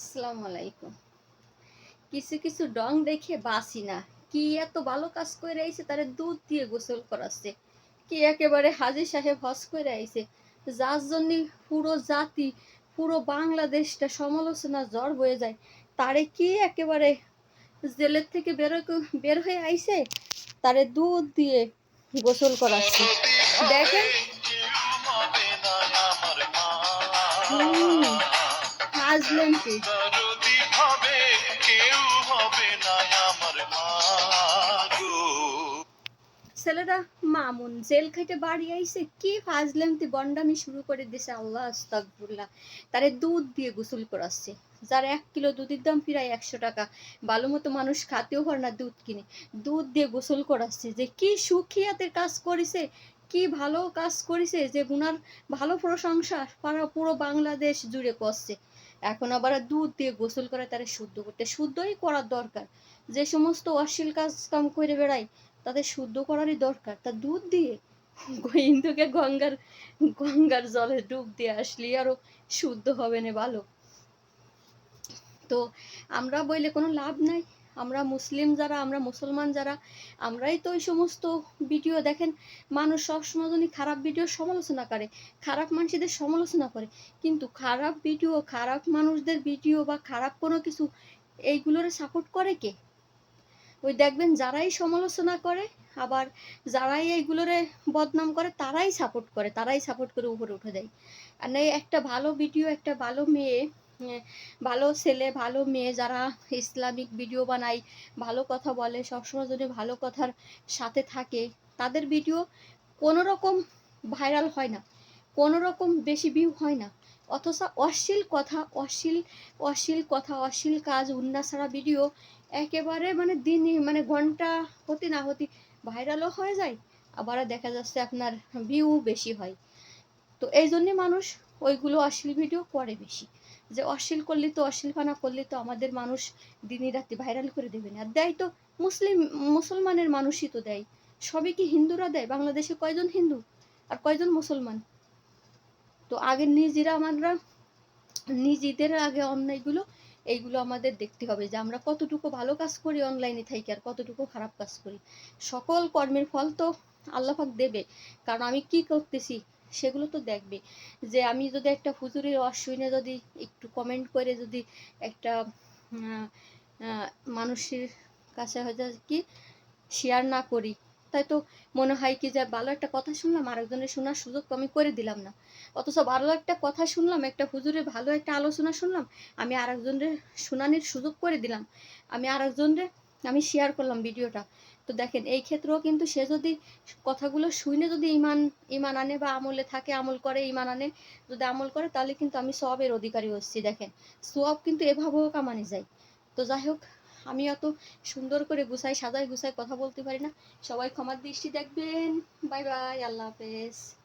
আসসালামু আলাইকুম। কিছু কিছু ডং দেখে বাসি না। কি এত ভালো কাজ করে আইছে, তারে দুধ দিয়ে গোসল করাচ্ছে। কি একেবারে সাহেব করে আইছে। যার জন্য পুরো জাতি, পুরো বাংলাদেশটা সমালোচনা জ্বর হয়ে যায়। তারে কি একেবারে জেলের থেকে বের বের হয়ে আইছে? তারে দুধ দিয়ে গোসল করাচ্ছে। দেখেন কি? দরদি হবে কেউ হবে না আমার ছেলেরা মামুন জেল খাইতে বাড়ি আইছে কি বন্ডামি শুরু করে দিছে আল্লাহ আস্তাগফিরুল্লাহ। তারে দুধ দিয়ে গোসল করাচ্ছে। যার এক কিলো দুধের দাম প্রায় একশো টাকা। ভালো মতো মানুষ খাতেও পারে না দুধ কিনে। দুধ দিয়ে গোসল করাচ্ছে। যে কি সুখিয়াতের কাজ করেছে কি ভালো কাজ করেছে যে উনার ভালো প্রশংসা পারা পুরো বাংলাদেশ জুড়ে করছে। এখন আবার দুধ দিয়ে গোসল করে তারে শুদ্ধ করতে, শুদ্ধই করার দরকার। যে সমস্ত অশ্লীল কাজ কাম করে বেড়ায়, তাদের শুদ্ধ করারই দরকার। তা দুধ দিয়ে হিন্দুকে গঙ্গার গঙ্গার জলে ডুব দিয়ে আসলে আরও শুদ্ধ হবে না ভালো। তো আমরা বইলে কোনো লাভ নাই। আমরা মুসলিম যারা, আমরা মুসলমান যারা, আমরাই তো ওই সমস্ত ভিডিও দেখেন, মানুষ সবসময় যদি খারাপ ভিডিও সমালোচনা করে, খারাপ মানুষদের সমালোচনা করে, কিন্তু খারাপ ভিডিও খারাপ মানুষদের ভিডিও বা খারাপ কোনো কিছু, এইগুলোর সাপোর্ট করে কে? ওই দেখবেন যারাই সমালোচনা করে, আবার যারাই এইগুলোরে বদনাম করে, তারাই সাপোর্ট করে, তারাই সাপোর্ট করে উপরে উঠে দেয় আর না একটা ভালো ভিডিও একটা ভালো মেয়ে ভালো ছেলে, ভালো মেয়ে যারা ইসলামিক ভিডিও বানায়, ভালো কথা বলে, সবসময় যদি ভালো কথার সাথে থাকে, তাদের ভিডিও কোনো রকম ভাইরাল হয় না কোনো রকম বেশি ভিউ হয় না। অথচ অশ্লীল কথা, অশ্লীল অশ্লীল কথা, অশ্লীল কাজ, উন্না ছাড়া ভিডিও একেবারে মানে দিনই মানে ঘণ্টা হতে না হতে ভাইরালও হয়ে যায়, আবার দেখা যাচ্ছে আপনার ভিউ বেশি হয়। তো এই জন্যে মানুষ ওইগুলো অশ্লীল ভিডিও করে বেশি। যে অশ্লীল করলে তো অশ্লীলপানা করলে তো আমাদের মানুষ দিনই রাতে ভাইরাল করে দেবে না। দেয় তো মুসলিম, মুসলমানের মানুষই তো দেয়। সবই কি হিন্দুরা দেয়? বাংলাদেশে কয়জন হিন্দু? আর কয়জন মুসলমান? তো আগে নিজেরা আমরা, নিজেদের আগে অন্যায়গুলো, এইগুলো আমাদের দেখতে হবে যে আমরা কতটুকু ভালো কাজ করি অনলাইনে থাকি আর কতটুকু খারাপ কাজ করি। সকল কর্মের ফল তো আল্লাপাক দেবে। কারণ আমি কি করতেছি? সেগুলো তো দেখবে। যে আমি যদি একটা হুজুরের অশ্বিনে যদি একটু কমেন্ট করে যদি একটা মানুষের কাছে হয়তো কি শেয়ার না করি, তাই তো মনে হয় কি যে ভালো একটা কথা শুনলাম, আরেকজনের শোনার সুযোগ তো আমি করে দিলাম না। অথচ ভালো একটা কথা শুনলাম, একটা হুজুরের ভালো একটা আলোচনা শুনলাম, আমি আরেকজনের শুনানির সুযোগ করে দিলাম। আমি আরেকজনের আমি শেয়ার করলাম ভিডিওটা। তো দেখেন, এই ক্ষেত্রেও কিন্তু সে যদি কথাগুলো শুনে যদি ইমান ইমান আনে বা আমলে থাকে, আমল করে, ইমান আনে, যদি আমল করে, তাহলে কিন্তু আমি সবের অধিকারী হচ্ছি, দেখেন। সব কিন্তু এভাবেও কামানে যায়। তো যাই হোক, আমি অত সুন্দর করে গুছাই, সাজাই, গুছাই কথা বলতে পারি না। সবাই ক্ষমার দৃষ্টি দেখবেন। বাই বাই, আল্লাহ হাফেজ।